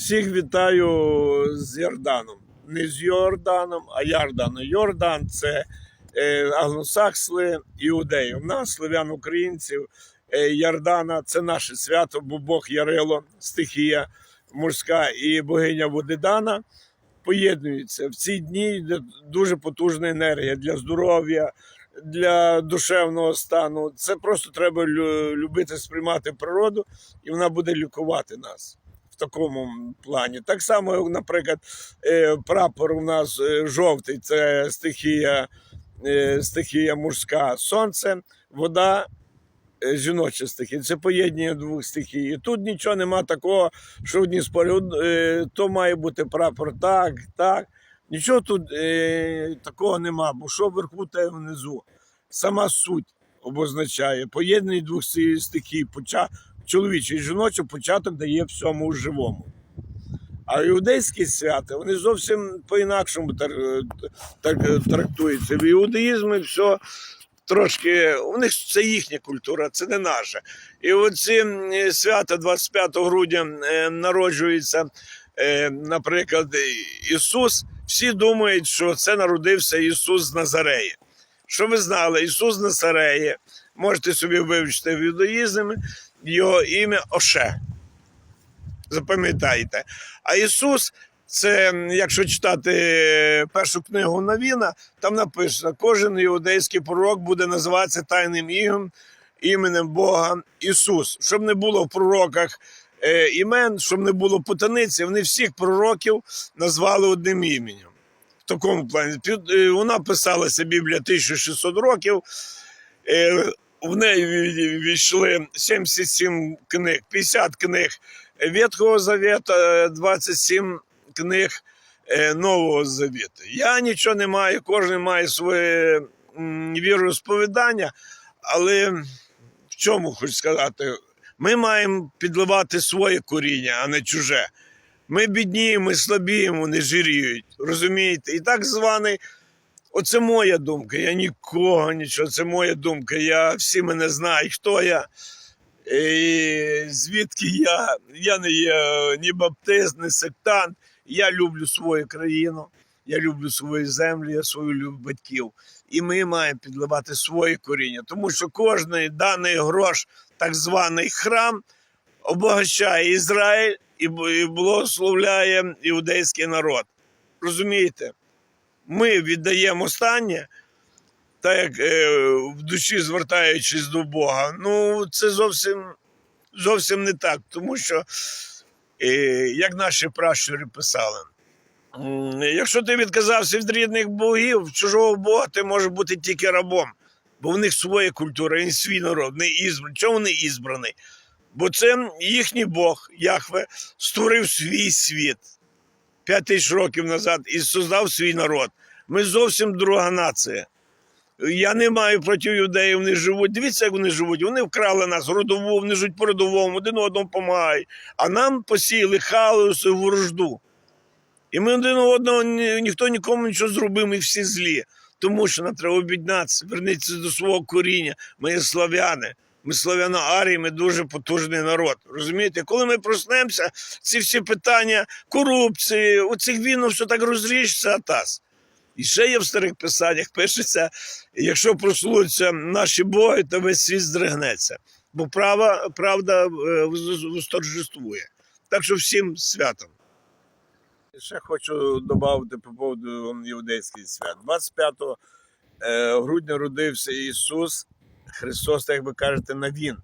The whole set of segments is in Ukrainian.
Всіх вітаю з Йорданом. Не з Йорданом, а Ярданом. Йордан це е, англосаксли, іудеї. У нас, слов'ян українців, е, Ярдана це наше свято, бо Бог Ярило, стихія морська і богиня Водидана поєднуються. В ці дні йде дуже потужна енергія для здоров'я, для душевного стану. Це просто треба любити сприймати природу, і вона буде лікувати нас такому плані. Так само, наприклад, е, прапор у нас е, жовтий це стихія, е, стихія мужська, сонце, вода. Жіноча стихія, це поєднання двох стихій. І тут нічого нема такого, що одні спорять, е, то має бути прапор так, так. Нічого тут такого нема, бо що вверху, те внизу. Сама суть обозначає поєднання двох стихій, поча... чоловіче і жіноче початок дає всьому живому. А іудейські свята вони зовсім по-інакшому тар- так, трактуються. В іудаїзмі все трошки, у них це їхня культура, це не наша. І оці свята 25 грудня е, народжується, е, наприклад, Ісус. Всі думають, що це народився Ісус з Назареї. Що ви знали, Ісус з Назареї, можете собі вивчити в юдаїзмі, його ім'я Оше. Запам'ятайте. А Ісус, це, якщо читати е, першу книгу Навіна, там написано: кожен іудейський пророк буде називатися тайним іменем, іменем Бога Ісус. Щоб не було в пророках е, імен, щоб не було путаниці, вони всіх пророків назвали одним іменем. В такому плані. Е, Вона писалася Біблія 1600 років. Е, В неї ві- війшли 77 книг, 50 книг Ветхого Завета, е, 27 книг е, Нового Завіту. Я нічого не маю, кожен має своє віросповідання, але в чому хочу сказати, ми маємо підливати своє коріння, а не чуже. Ми бідніємо, ми слабіємо, не жиріють. Розумієте? І так званий. Оце моя думка. Я нікого нічого. Це моя думка. Я всі мене знають, хто я. І звідки я? Я не є ні баптист, ні сектант. Я люблю свою країну, я люблю свою землю, я свою люблю батьків. І ми маємо підливати своє коріння, тому що кожний даний грош, так званий храм, обогащає Ізраїль і благословляє іудейський народ. Розумієте? Ми віддаємо останнє, так як е, в душі звертаючись до Бога. Ну, це зовсім, зовсім не так, тому що, е, як наші пращури писали, якщо ти відказався від рідних богів, чужого Бога, ти можеш бути тільки рабом. Бо в них своя культура, він свій народ, не ізбраний. Чому вони ізбраний? Бо це їхній Бог, Яхве, створив свій світ п'ять тисяч років назад і создав свій народ. Ми зовсім друга нація. Я не маю проти юдеїв, вони живуть. Дивіться, як вони живуть. Вони вкрали нас родову, вони живуть по родовому, один одному допомагають. А нам посіяли хаос і ворожду. І ми один одного ніхто нікому нічого зробив, ми всі злі. Тому що нам треба об'єднатися, вернутися до свого коріння. Ми є слав'яни. Ми славяно арії, ми дуже потужний народ. Розумієте, коли ми проснемося, ці всі питання корупції, оцих війн, все так розріжеться атас. І ще є в старих писаннях, пишеться, якщо прослуються наші боги, то весь світ здригнеться. Бо права, правда е, восторжествує. Так що всім святом. Ще хочу додати по поводу іудейських свят. 25 е, грудня родився Ісус Христос, як ви кажете, навін.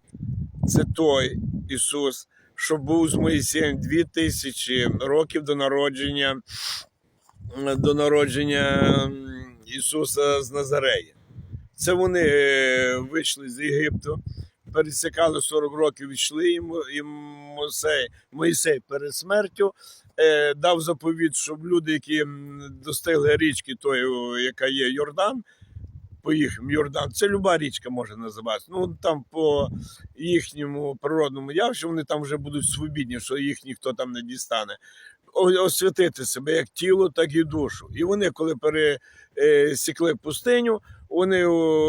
Це той Ісус, що був з Моїсеєм 2000 років до народження, до народження Ісуса з Назареї. Це вони е, вийшли з Єгипту, пересікали 40 років, йшли, і Мо- Мосей, Моїсей перед смертю е, дав заповідь, щоб люди, які достигли річки, тої, яка є Йордан, по їхньому Йордан, це люба річка може називатися. Ну там по їхньому природному явищу вони там вже будуть свобідні, що їх ніхто там не дістане. Освятити себе як тіло, так і душу. І вони, коли пересікли пустиню, вони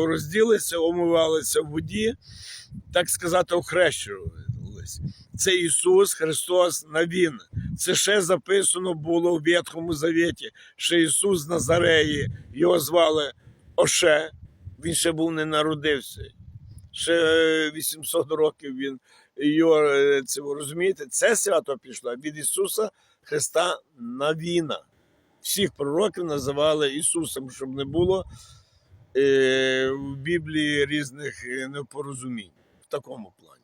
розділися, омивалися в воді, так сказати, охрещувалися. Це Ісус Христос Навін. Це ще записано було в Ветхому Завіті. Ще Ісус Назареї, його звали Оше. Він ще був не народився. Ще е, 800 років він його е, розумієте. Це свято пішло від Ісуса Христа Навіна. Всіх пророків називали Ісусом, щоб не було е, в Біблії різних е, непорозумінь в такому плані.